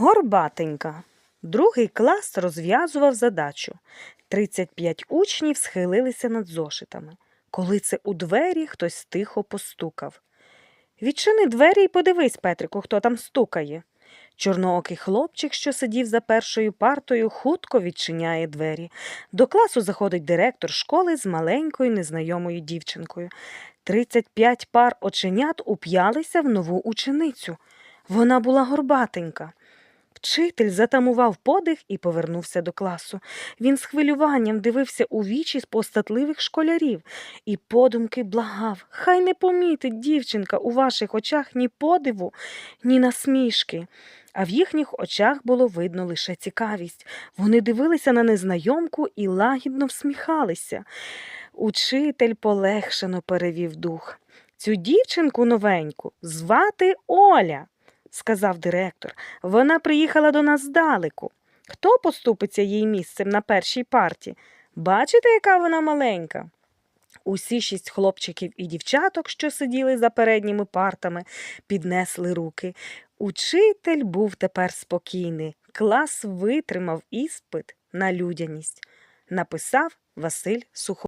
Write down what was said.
Горбатенька. Другий клас розв'язував задачу. 35 учнів схилилися над зошитами. Коли це у двері хтось тихо постукав. Відчини двері і подивись, Петрику, хто там стукає. Чорноокий хлопчик, що сидів за першою партою, хутко відчиняє двері. До класу заходить директор школи з маленькою незнайомою дівчинкою. 35 пар оченят уп'ялися в нову ученицю. Вона була горбатенька. Вчитель затамував подих і повернувся до класу. Він з хвилюванням дивився у вічі з постатливих школярів і подумки благав. Хай не помітить дівчинка у ваших очах ні подиву, ні насмішки. А в їхніх очах було видно лише цікавість. Вони дивилися на незнайомку і лагідно всміхалися. Учитель полегшено перевів дух. Цю дівчинку новеньку звати Оля, сказав директор. Вона приїхала до нас здалеку. Хто поступиться їй місцем на першій парті? Бачите, яка вона маленька? Усі шість хлопчиків і дівчаток, що сиділи за передніми партами, піднесли руки. Учитель був тепер спокійний. Клас витримав іспит на людяність, написав Василь Сухо.